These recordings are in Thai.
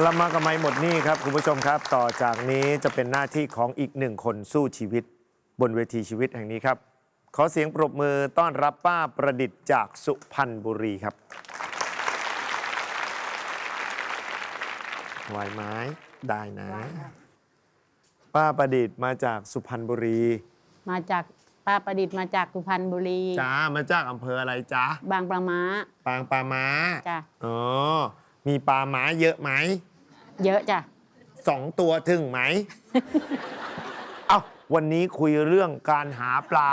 กลับมากับไม่หมดหนี่ครับ คุณผู้ชมครับ ต่อจากนี้จะเป็นหน้าที่ของอีกหนึ่งคนสู้ชีวิต บนเวทีชีวิตแห่งนี้ครับ ขอเสียงปรบมือต้อนรับป้าประดิษฐ์จากสุพรรณบุรีครับไหวไหมได้นะ ป้าประดิษฐ์มาจากสุพรรณบุรี มาจากป้าประดิษฐ์มาจากสุพรรณบุรีจ้ามาจากอำเภออะไรจ้าบางประม้าปางปลาม้าจ้ะ อ๋อ มีปลาม้าเยอะไหมเยอะจ้ะ สองตัวถึงไหม เอ้าวันนี้คุยเรื่องการหาปลา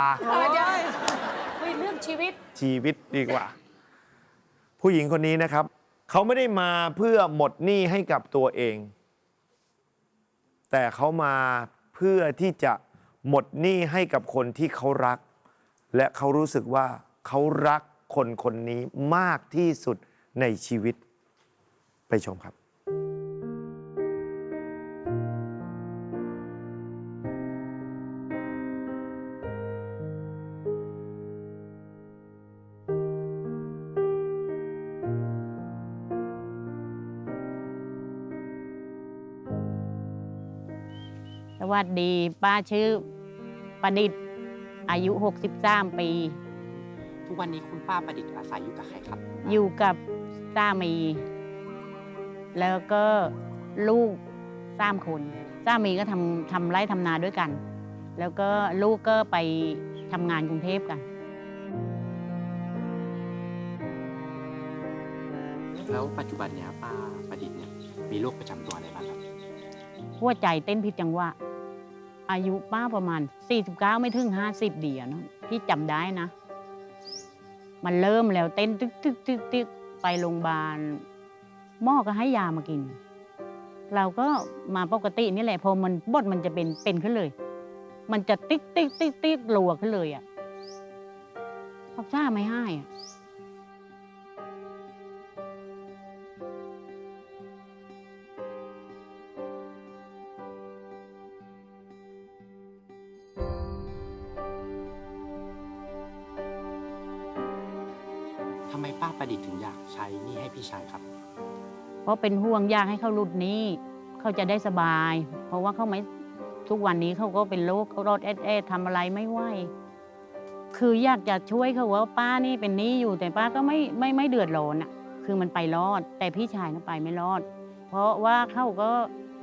คุยเรื่องชีวิต ชีวิตดีกว่า ผู้หญิงคนนี้นะครับ เขาไม่ได้มาเพื่อหมดหนี้ให้กับตัวเอง แต่เขามาเพื่อที่จะหมดหนี้ให้กับคนที่เขารัก และเขารู้สึกว่าเขารักคนคนนี้มากที่สุดในชีวิต ไปชมครับสวัสดีป้าชื่อประดิษฐ์อายุ 63 ปี ทุกวันนี้คุณป้าประดิษฐ์อาศัยอยู่กับใครครับ อยู่กับสามี แล้วก็ลูกสามคนสามีก็ทำทำไร่ทำนาด้วยกัน แล้วก็ลูกก็ไปทำงานกรุงเทพกัน แล้วปัจจุบันเนี้ยป้าประดิษฐ์เนี่ยมีโรคประจำตัวอะไรบ้างครับหัวใจเต้นผิดจังหวะอายุป้าประมาณ 49 ไม่ถึง 50 เดียวเนอะพี่จำได้นะ มันเริ่มแล้วเต้นตึกตึกตึกตึกไปโรงพยาบาล หมอก็ให้ยามากิน เราก็มาปกตินี่แหละพอมันบดมันจะเป็นเป็นขึ้นเลย มันจะติ๊กติ๊กติ๊กติ๊กรัวขึ้นเลยอะพักซ่าไม่ให้อะทำไมป้าประดิษฐ์ถึงอยากใช้นี่ให้พี่ชายครับ เพราะเป็นห่วงอยากให้เขาหลุดหนี้เขาจะได้สบาย เพราะว่าเขาไม่ทุกวันนี้เขาก็เป็นโรคเขารอดแอดแอดทำอะไรไม่ไหวคืออยากจะช่วยเขาว่าป้านี่เป็นหนี้อยู่แต่ป้าก็ไม่ไม่ไม่เดือดร้อนอะ คือมันไปรอด แต่พี่ชายน่ะไปไม่รอด เพราะว่าเขาก็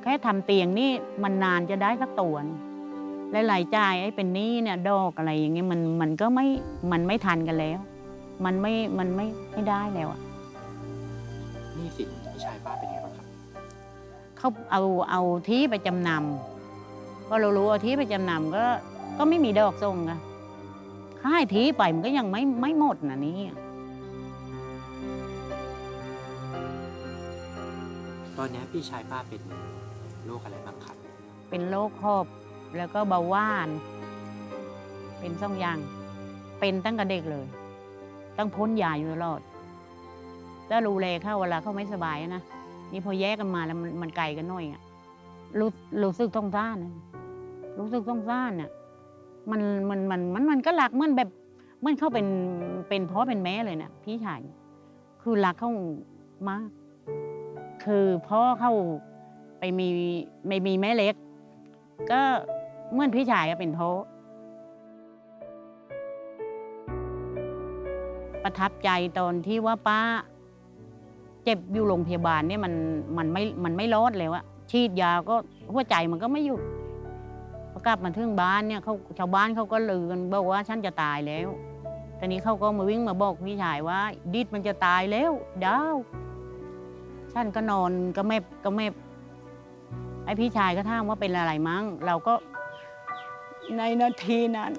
แค่ทำเตียงนี่มันนานจะได้สักตัวหนึ่งหลายๆจ่ายไอ้เป็นหนี้เนี่ยดอกอะไรอย่างเงี้ยมันมันก็ไม่มันไม่ทันกันแล้ว มันไม่มันไม่ไม่ได้แล้วอะหนี่สิน ชายป้าเป็นยังไงบ้างครับเขาเอาเอาที่ไปจำนำก็เรารู้เอาที่ไปจำนำก็ก็ไม่มีดอกส่งค่ะค่ายที่ไปมันก็ยังไม่ไม่หมดนะนี่ตอนเนี้ยพี่ชายป้าเป็นโรคอะไรบ้างครับ เป็นโรคหอบแล้วก็เบาหวาน เป็นสองอย่าง เป็นตั้งแต่เด็กเลย ต้องพ้นยาอยู่ตลอด ถ้ารู้เลเข้าเวลาเขาไม่สบายนะนี่พอแยกกันมาแล้วมันมันไกลกันหน่อยอะรู้รู้สึกต้องซ่านะรู้สึกต้องซ่านอะมันมันมันมันมันก็รักเหมันแบบเหมันเขาเป็นเป็นพ่อเป็นแม่เลยนะพี่ชายคือรักเขามาก คือพ่อเขาไปมีไม่มีแม่เล็ก ก็เหมื่อนพี่ชายก็เป็นพ่อประทับใจตอนที่ว่าป้า เจ็บอยู่โรงพยาบาลเนี่ยมันมันไม่มันไม่รอดแล้วอะฉีดยาก็หัวใจมันก็ไม่หยุดพอกลับมาถึงบ้านเนี่ยเขาชาวบ้านเขาก็ลือกันบอกว่าฉันจะตายแล้วตอนนี้เขาก็มาวิ่งมาบอกพี่ชายว่า ดิดมันจะตายแล้วดาวฉันก็นอนก็แมบก็แมบไอพี่ชายก็ถามว่าเป็นอะไรมั้ง เราก็ในนาทีนั้น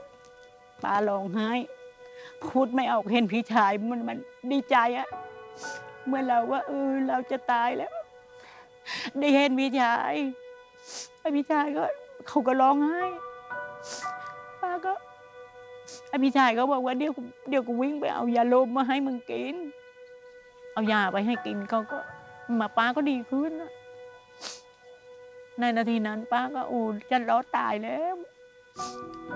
ปาร้องไห้พูดไม่ออกเห็นพี่ชายมันมันดีใจอะ เมื่อเราว่าเออเราจะตายแล้ว ได้เห็นพี่ชายพี่ชายก็เขาก็ร้องไห้ป้าก็พี่ชายก็บอกว่าเดี๋ยวเดี๋ยวกูวิ่งไปเอายาลมมาให้มึงกิน เอายาไปให้กินเขาก็มาป้าก็ดีขึ้นในนาทีนั้นป้าก็อ้จะรอตายแล้ว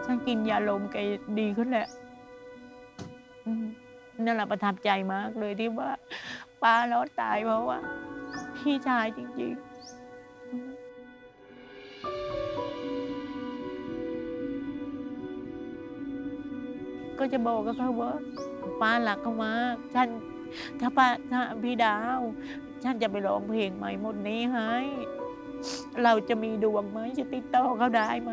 ฉันกินยาลมแกดีขึ้นแหละนั่นแหละประทับใจมากเลยที่ว่า ป้ารอดตายเพราะว่า พี่ชายจริงๆก็จะบอกกับเขาว่าป้ารักเขามากฉันถ้าป้าถ้าพี่ดาว ฉันจะไปร้องเพลงใหม่หมดนี้ให้เราจะมีดวงไหมจะติดต่อเขาได้ไหม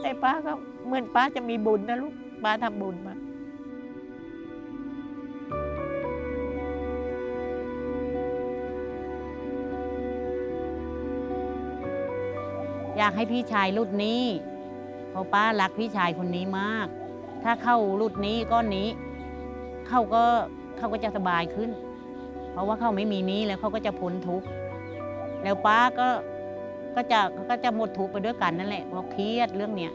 แต่ป้าก็เหมือนป้าจะมีบุญนะลูกป้าทำบุญมา อยากให้พี่ชายรุดนี้เพราะป้ารักพี่ชายคนนี้มาก ถ้าเข้ารุดนนี้ก้อนนี้เขาก็เขาก็จะสบายขึ้น เพราะว่าเขาไม่มีนี้แล้วเขาก็จะพ้นทุกข์แล้วป้าก็ก็จะก็จะหมดทุกข์ไปด้วยกันนั่นแหละเพราะเครียดเรื่องเนี้ย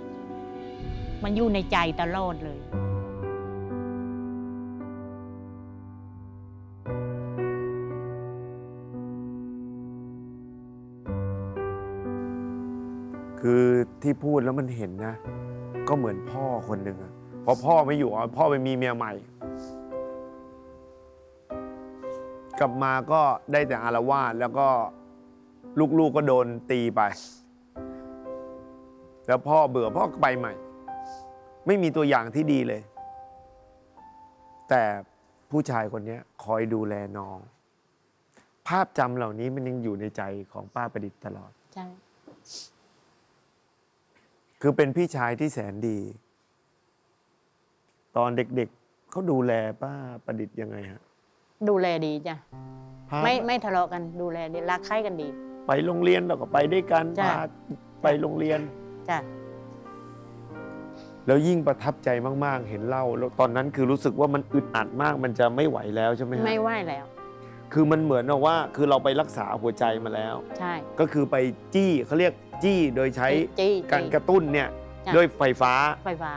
มันอยู่ในใจตลอดเลย ที่พูดแล้วมันเห็นนะ ก็เหมือนพ่อคนหนึ่งอะพอพ่อไม่อยู่อะพ่อไปมีเมียใหม่ กลับมาก็ได้แต่อารวาสแล้วก็ลูกๆก็โดนตีไป แล้วพ่อเบื่อพ่อก็ไปใหม่ ไม่มีตัวอย่างที่ดีเลย แต่ผู้ชายคนนี้คอยดูแลน้อง ภาพจำเหล่านี้มันยังอยู่ในใจของป้าประดิษฐ์ตลอด ใช่ คือเป็นพี่ชายที่แสนดี ตอนเด็กๆเขาดูแลป้าประดิษฐ์ยังไงฮะดูแลดีจ้ะพาไม่ไม่ทะเลาะกันดูแลดีรักใคร่กันดี ไปโรงเรียนเราก็ไปด้วยกันจ้ะ พาไปโรงเรียน จ้ะแล้วยิ่งประทับใจมากๆ เห็นเล่าแล้วตอนนั้นคือรู้สึกว่ามันอึดอัดมากมันจะไม่ไหวแล้วใช่ไหมฮะไม่ไหวแล้ว คือมันเหมือนกับว่าคือเราไปรักษาหัวใจมาแล้ว ใช่ ก็คือไปจี้เขาเรียกจี้โดยใช้จี้การกระตุ้นเนี่ยจ้ะ ด้วยไฟฟ้า ไฟฟ้า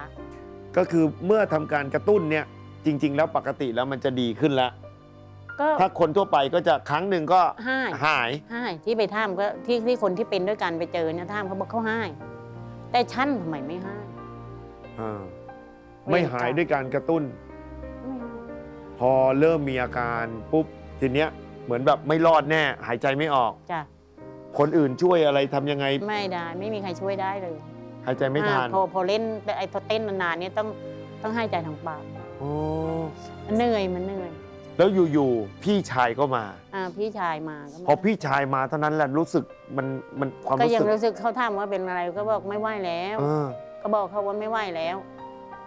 ก็คือเมื่อทำการกระตุ้นเนี่ยจริง ๆ แล้วปกติแล้วมันจะดีขึ้นแล้ว ก็ถ้าคนทั่วไปก็จะครั้งหนึ่งก็ให้หาย ให้ที่ไปท่ามก็ที่ที่คนที่เป็นด้วยกันไปเจอเนี่ยท่ามเขาบอกเขาให้แต่ฉันทำไมไม่ให้ อ่าไม่หายด้วยการกระตุ้นไม่ให้พอเริ่มมีอาการปุ๊บ ทีเนี้ยเหมือนแบบไม่รอดแน่ หายใจไม่ออก จ้ะคนอื่นช่วยอะไรทำยังไง ไม่ได้ไม่มีใครช่วยได้เลยหายใจไม่ทันอ่าพอพอเล่นไอ้พอเต้นนานๆเนี่ยต้องต้องให้ใจทางปากโอ้มันเหนื่อยมันเหนื่อยแล้วอยู่ๆพี่ชายก็มา อ่าพี่ชายมาก็มาพอพี่ชายมาเท่านั้นแหละรู้สึกมันมันความก็รู้ยังสึกรู้สึกเขาถามว่าเป็นอะไรก็บอกไม่ไหวแล้ว เออก็บอกเขาว่าไม่ไหวแล้ว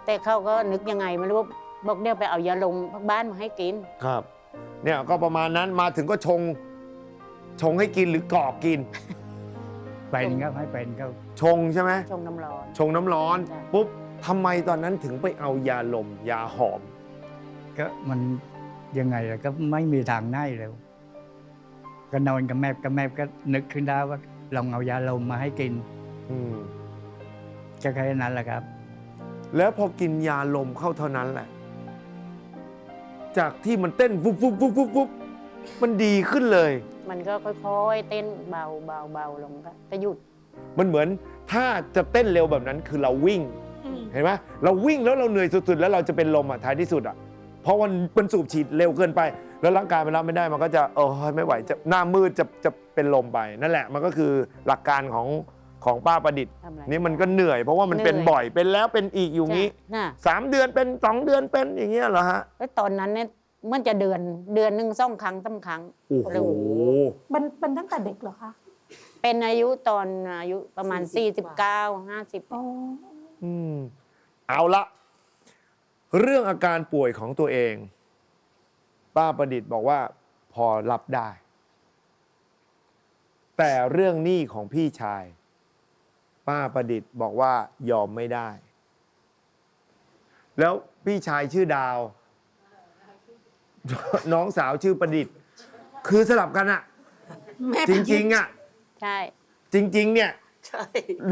แต่เขาก็นึกยังไงไม่รู้บอกเดี๋ยวไปเอายาลมพักบ้านมาให้กิน ครับ เนี่ยก็ประมาณนั้นมาถึงก็ชง ชงให้กินหรือกรอกกิน เป็นครับให้เป็นครับชงใช่ไหมชงน้ำร้อน ชงน้ำร้อนจ้ะ ปุ๊บทำไมตอนนั้นถึงไปเอายาลม ยาหอม ก็มันยังไงล่ะก็ไม่มีทางไหนแล้วก็นอนกับแม่กับแม่ก็นึกขึ้นได้ว่าลองเอายาลมมาให้กินอืมก็แค่นั้นแหละครับ แล้วพอกินยาลมเข้าเท่านั้นแหละ จากที่มันเต้นวุบวุบวุบวุบวุบมันดีขึ้นเลย มันก็ค่อยๆ เต้นเบาเบาเบาลงก็จะหยุด มันเหมือนถ้าจะเต้นเร็วแบบนั้นคือเราวิ่งอืมเห็นไหมเราวิ่งแล้วเราเหนื่อยสุดๆ แล้วเราจะเป็นลมอะท้ายที่สุดอะเพราะมันมันสูบฉีดเร็วเกินไป แล้วร่างกายมันรับไม่ได้มันก็จะเออไม่ไหวจะหน้ามืดจะจะเป็นลมไปนั่นแหละมันก็คือหลักการของ ของป้าประดิษฐ์ทำอะไรนี่มันก็เหนื่อยเพราะว่ามันเป็นเหนื่อยบ่อยเป็นแล้วเป็นอีกอยู่งี้จ้ะน่ะสามเดือนเป็นสองเดือนเป็นอย่างเงี้ยเหรอฮะแล้วตอนนั้นเนี่ยมันจะเดือนเดือนหนึ่งสองครั้งสามครั้งโอ้โหเร็วมันเป็นตั้งแต่เด็กเหรอคะเป็นอายุตอนอายุประมาณ 49 50 อ๋ออืมเอาละ เรื่องอาการป่วยของตัวเอง ป้าประดิษฐ์บอกว่า พอรับได้ แต่เรื่องหนี้ของพี่ชาย ป้าประดิษฐ์บอกว่ายอมไม่ได้ แล้วพี่ชายชื่อดาว น้องสาวชื่อประดิษฐ์ คือสลับกันอะแม่จริงๆอะใช่ จริง ๆ เนี่ย ใช่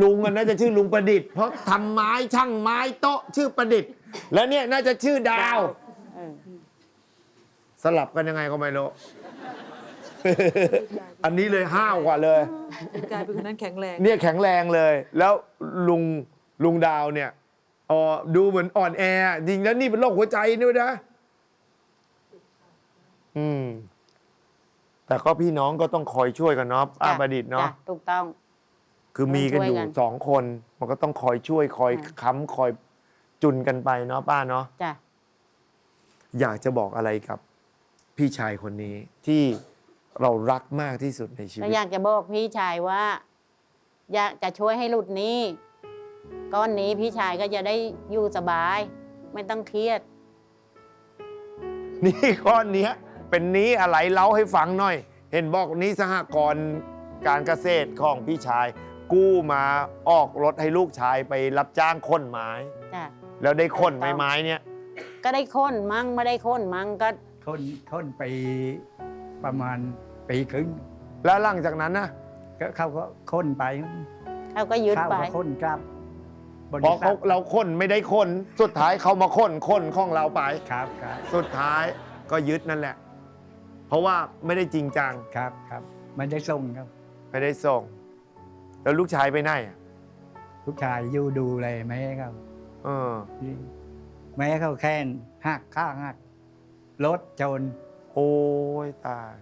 ลุงอะน่าจะชื่อลุงประดิษฐ์เพราะทำไม้ช่างไม้โต๊ะชื่อประดิษฐ์ และเนี่ยน่าจะชื่อดาวเออสลับกันยังไงก็ไม่รู้ อันนี้เลยห้าวกว่าเลย กลายเป็นคนนั้นแข็งแรง เนี่ยแข็งแรงเลย แล้วลุงลุงดาวเนี่ยเออดูเหมือนอ่อนแอ จริงแล้วนี่เป็นโรคหัวใจนี่นะออืม แต่ก็พี่น้องก็ต้องคอยช่วยกันเนาะป้าจ้ประดิษฐ์เนาะ จ้ถูกต้อง คือมีกันอยู่ช่วยกันสองคน มันก็ต้องคอยช่วยคอยค่ะค้ำคอยจุนกันไปเนาะป้าเนาะ จ้ะ อยากจะบอกอะไรกับพี่ชายคนนี้ที่ เรารักมากที่สุดในชีก็วิตอยากจะบอกพี่ชายว่า อยากจะช่วยให้หลุดหนี้ก้อนนี้พี่ชายก็จะได้อยู่สบาย ไม่ต้องเครียด นี่ก้อนเนี้ยเป็นนี้อะไรเล่าให้ฟังหน่อย เห็นบอกนี้สหกรณ์การเกษตรของพี่ชาย กู้มาออกรถให้ลูกชายไปรับจ้างค้นไม้ จ้ะ แล้วได้ค้นถูกต้ไม้องไม้เนี่ยก็ได้ค้นมั่งไม่ได้ค้นมั่งก็ค้นค้นไปประมาณ ปีครึ่ง แล้วหลังจากนั้นนะก็เขาก็ค้นไปเขาก็ยึดเข้าไปก็ค้นกลับพอเขาเราค้นไม่ได้ค้นสุดท้ายเขามาค้นค้นของเราไปครับครับ สุดท้ายก็ยึดนั่นแหละ เพราะว่าไม่ได้จริงจังครับครับไม่ได้ส่งครับไม่ได้ส่ง แล้วลูกชายไปไหนอะลูกชายอยู่ดูเลยแม่ครับเออแม่เขาแค้นหักข้างหักรถชนโอ้ยตาย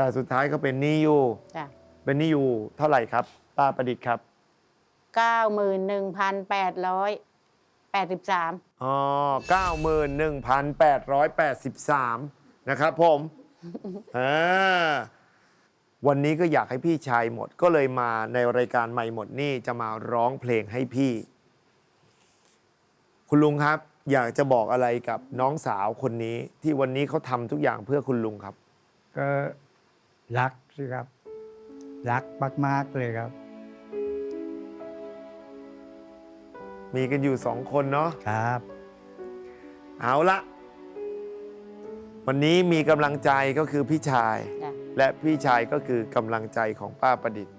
แต่สุดท้ายก็เป็นหนี้อยู่ จ้ะเป็นหนี้อยู่เท่าไหร่ครับ ป้าประดิษฐ์ครับ เก้าหมื่นหนึ่งพันแปดร้อยแปดสิบสามอ๋อเก้าหมื่นหนึ่งพันแปดร้อยแปดสิบสามนะครับผม อ่าวันนี้ก็อยากให้พี่ชายหมด ก็เลยมาในรายการใหม่หมดนี่จะมาร้องเพลงให้พี่ คุณลุงครับ อยากจะบอกอะไรกับน้องสาวคนนี้ ที่วันนี้เขาทำทุกอย่างเพื่อคุณลุงครับ ก็ รักสิครับ รักมากๆเลยครับ มีกันอยู่สองคนเนาะครับ เอาละวันนี้มีกำลังใจก็คือพี่ชาย จ้ะ และพี่ชายก็คือกำลังใจของป้าประดิษฐ์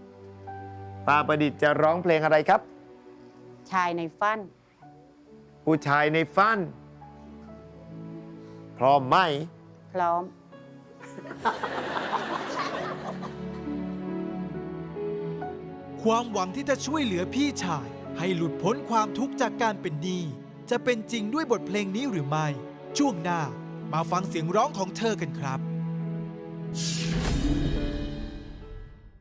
ป้าประดิษฐ์จะร้องเพลงอะไรครับ ชายในฟันผู้ชายในฝันพร้อมไหม พร้อม ความหวังที่จะช่วยเหลือพี่ชาย ให้หลุดพ้นความทุกข์จากการเป็นหนี้จะเป็นจริงด้วยบทเพลงนี้หรือไม่ ช่วงหน้ามาฟังเสียงร้องของเธอกันครับ